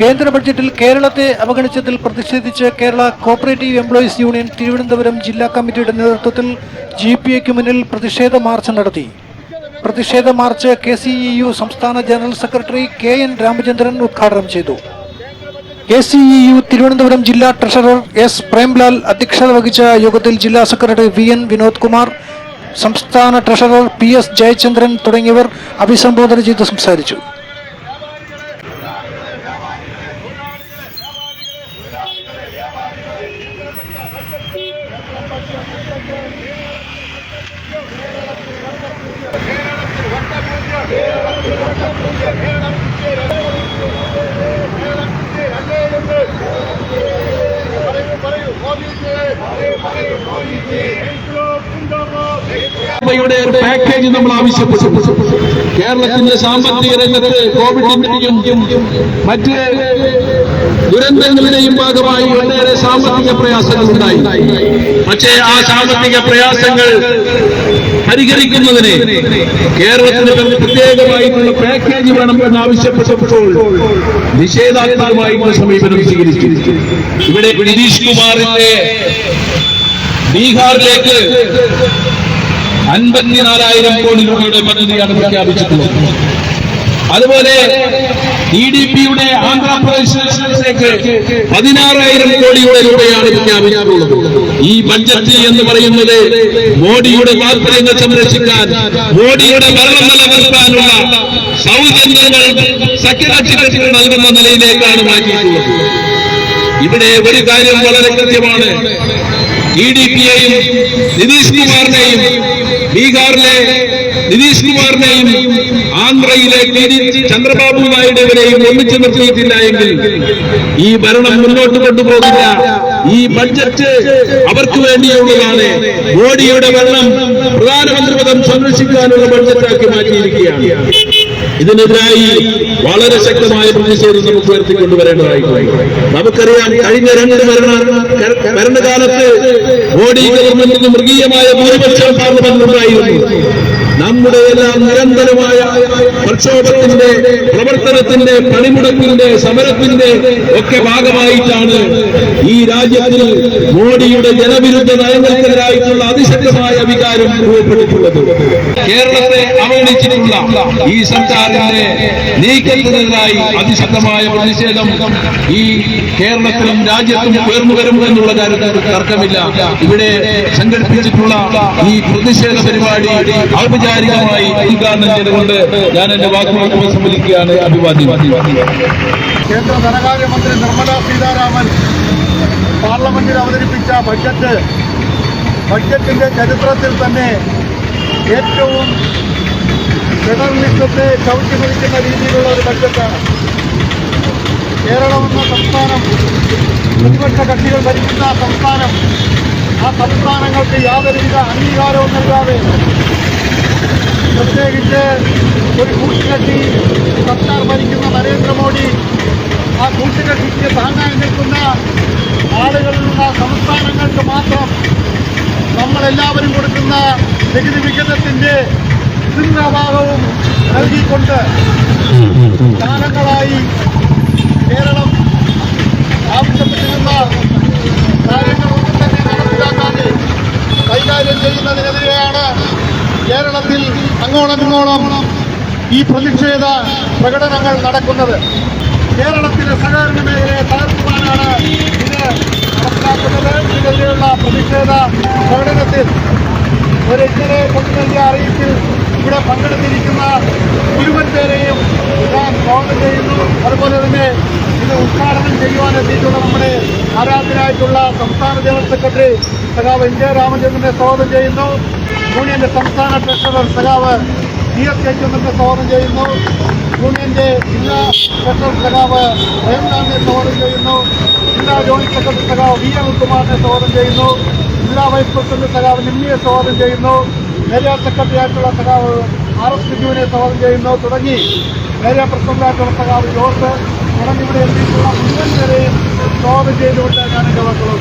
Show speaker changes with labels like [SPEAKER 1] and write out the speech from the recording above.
[SPEAKER 1] കേന്ദ്ര ബഡ്ജറ്റിൽ കേരളത്തെ അവഗണിച്ചതിൽ പ്രതിഷേധിച്ച് Kerala cooperative employees union Thiruvananthapuram ജില്ലാ കമ്മിറ്റിയുടെ നേതൃത്വത്തിൽ ജി പി എക്ക് മുന്നിൽ പ്രതിഷേധ മാർച്ച് നടത്തി. പ്രതിഷേധ march K C E U സംസ്ഥാന general secretary K N Ramachandran ഉദ്ഘാടനം ചെയ്തു. K C E U Thiruvananthapuram ജില്ലാ ട്രഷറർ എസ് പ്രേംലാൽ അധ്യക്ഷത വഹിച്ച യോഗത്തിൽ ജില്ലാ secretary V N Vinod Kumar സംസ്ഥാന ട്രഷറർ പി എസ് ജയചന്ദ്രൻ തുടങ്ങിയവർ അഭിസംബോധന ചെയ്ത് സംസാരിച്ചു.
[SPEAKER 2] പാക്കേജ് നമ്മൾ ആവശ്യപ്പെട്ടു കേരളത്തിന്റെ സാമ്പത്തിക രംഗത്ത് കോവിഡിന്റെയും മറ്റ് ദുരന്തങ്ങളുടെയും ഭാഗമായി ഒട്ടേറെ സാമ്പത്തിക പ്രയാസങ്ങൾ ഉണ്ടായി പക്ഷേ ആ സാമ്പത്തിക പ്രയാസങ്ങൾ പരിഹരിക്കുന്നതിന് കേരളത്തിന് പ്രത്യേകമായിട്ടുള്ള പാക്കേജ് വേണം എന്ന് ആവശ്യപ്പെട്ടപ്പോൾ നിഷേധാത്മകമായിട്ടുള്ള സമീപനം സ്വീകരിച്ചു. ഇവിടെ നിതീഷ് കുമാറിന്റെ ബീഹാറിലേക്ക് അൻപത്തിനാലായിരം കോടി രൂപയുടെ പദ്ധതിയാണ് പ്രഖ്യാപിച്ചിട്ടുള്ളത്. അതുപോലെ ഇ ഡി പിയുടെ ആന്ധ്രാപ്രദേശിലേക്ക് പതിനാറായിരം കോടിയുടെ രൂപയാണ് പ്രഖ്യാപിച്ചിട്ടുള്ളത് ഈ ബഡ്ജറ്റ് എന്ന് പറയുന്നത് മോഡിയുടെ താല്പര്യങ്ങൾ സംരക്ഷിക്കാൻ മോഡിയുടെ ഭരണം നിലനിർത്താനുള്ള സൗജന്യങ്ങൾ സഖ്യകക്ഷികൾക്ക് നൽകുന്ന നിലയിലേക്കാണ് മാറ്റിയിട്ടുള്ളത്. ഇവിടെ ഒരു കാര്യം വളരെ കൃത്യമാണ്. ടി ഡി പിയെയും നിതീഷ് കുമാറിനെയും ബീഹാറിലെ നിതീഷ് കുമാറിനെയും ആന്ധ്രയിലെ ചന്ദ്രബാബു നായിഡുവിനെയും ഒന്നിച്ചു നിർത്തിയിട്ടില്ല എങ്കിൽ ഈ ഭരണം മുന്നോട്ട് കൊണ്ടുപോകില്ല. ഈ ബഡ്ജറ്റ് അവർക്ക് വേണ്ടിയുള്ളതാണ്. മോഡിയുടെ ഭരണം പ്രധാനമന്ത്രി പദം സംരക്ഷിക്കാനുള്ള ബഡ്ജറ്റാക്കി മാറ്റിയിരിക്കുകയാണ്. ഇതിനെതിരായി വളരെ ശക്തമായ പ്രതിഷേധം നമുക്ക് ഉയർത്തിക്കൊണ്ടുവരേണ്ടതായിട്ടുണ്ട് നമുക്കറിയാം കഴിഞ്ഞ രണ്ട് ഭരണ ഭരണകാലത്ത് മോഡി ഗവൺമെന്റിന് മൃഗീയമായ ഭൂരിപക്ഷം പാർലമെന്റിലുണ്ടായിരുന്നു നമ്മുടെ എല്ലാം നിരന്തരമായ പ്രക്ഷോഭത്തിന്റെ പ്രവർത്തനത്തിന്റെ പണിമുടക്കിന്റെ സമരത്തിന്റെ ഒക്കെ ഭാഗമായിട്ടാണ് ഈ രാജ്യത്തിൽ മോഡിയുടെ ജനവിരുദ്ധ നയങ്ങൾക്കെതിരായിട്ടുള്ള അതിശക്തമായ വികാരം രൂപപ്പെട്ടിട്ടുള്ളത്. കേരളത്തെ അവഗണിച്ചിട്ടുള്ള ഈ സർക്കാരിന്റെ നീക്കത്തിനെതിരായി അതിശക്തമായ പ്രതിഷേധം ഈ കേരളത്തിലും രാജ്യത്തും ഉയർന്നു വരും എന്നുള്ള കാര്യത്തിൽ തർക്കമില്ല. ഇവിടെ സംഘടിപ്പിച്ചിട്ടുള്ള ഈ പ്രതിഷേധ പരിപാടി ഔപചാരികമായി ഉദ്ഘാടനം ചെയ്തുകൊണ്ട് ഞാൻ എന്റെ വാക്കുകൾ ഉപസംഹരിക്കുകയാണ് അഭിവാദ്യം.
[SPEAKER 3] കേന്ദ്ര ധനകാര്യമന്ത്രി നിർമ്മല സീതാരാമൻ പാർലമെന്റിൽ അവതരിപ്പിച്ച ബഡ്ജറ്റ് ബഡ്ജറ്റിന്റെ ചരിത്രത്തിൽ തന്നെ ഏറ്റവും ഫെഡറലിസത്തെ ചവിട്ടി രീതിയിലുള്ള ഒരു ബഡ്ജറ്റാണ്. കേരളം എന്ന സംസ്ഥാനം പ്രതിപക്ഷ കക്ഷികൾ ഭരിക്കുന്ന സംസ്ഥാനം ആ സംസ്ഥാനങ്ങൾക്ക് യാതൊരുവിധ അംഗീകാരവും നൽകാതെ പ്രത്യേകിച്ച് ഒരു കൂട്ടുകെട്ടി സർക്കാർ ഭരിക്കുന്ന നരേന്ദ്രമോദി ആ കൂട്ടുകെട്ടിക്ക് താങ്ങാൻ നിൽക്കുന്ന ആളുകളിലുള്ള സംസ്ഥാനങ്ങൾക്ക് മാത്രം നമ്മളെല്ലാവരും കൊടുക്കുന്ന നികുതി വിഹിതത്തിന്റെ സിംഹഭാഗവും നൽകിക്കൊണ്ട് കാലങ്ങളായി കേരളത്തിൽ അങ്ങോളം ഇങ്ങോളം ഈ പ്രതിഷേധ പ്രകടനങ്ങൾ നടക്കുന്നത്. കേരളത്തിലെ സഹകരണ മേഖലയെ തകർക്കുവാനാണ് ഇത് നടപ്പിലാക്കുന്നത് ഇതിനെതിരെയുള്ള പ്രതിഷേധ പ്രകടനത്തിൽ ഒരു ഇന്നലെ കൊണ്ടുനൽകിയ അറിയിപ്പിൽ ഇവിടെ പങ്കെടുത്തിരിക്കുന്ന മുഴുവൻ പേരെയും ഞാൻ സ്വാഗതം ചെയ്യുന്നു. അതുപോലെ തന്നെ ഇത് ഉദ്ഘാടനം ചെയ്യുവാൻ എത്തിയിട്ടുള്ള നമ്മുടെ ആരാധനായിട്ടുള്ള സംസ്ഥാന ജനറൽ സെക്രട്ടറി സഖാവ് എൻ കെ രാമചന്ദ്രനെ സ്വാഗതം ചെയ്യുന്നു. യൂണിയന്റെ സംസ്ഥാന ട്രഷറർ സഖാവ് സി എസ് ജയചന്ദ്രനെ സ്വാഗതം ചെയ്യുന്നു. യൂണിയന്റെ ജില്ലാ ട്രഷറർ സഖാവ് പ്രേംലാലിനെ സ്വാഗതം ചെയ്യുന്നു. ജില്ലാ ജോയിന്റ് സെക്രട്ടറി സഖാവ് വി എം കുമാറിനെ സ്വാഗതം ചെയ്യുന്നു. ജില്ലാ വൈസ് പ്രസിഡന്റ് സഖാവ് നിമ്മിയെ സ്വാഗതം ചെയ്യുന്നു. ഏരിയ സെക്രട്ടറി ആയിട്ടുള്ള സഖാവ് ആർ എസ് ബിജുവിനെ സ്വാഗതം ചെയ്യുന്നു. തുടങ്ങി ഏരിയ പ്രസിഡന്റായിട്ടുള്ള സഖാവ് ജോസ് തുടങ്ങി ഇവിടെ എത്തിയിട്ടുള്ള മുഴുവൻ പേരെയും സ്വാഗതം ചെയ്തുകൊണ്ട് ഞാൻ എന്റെ വാക്കുകൾ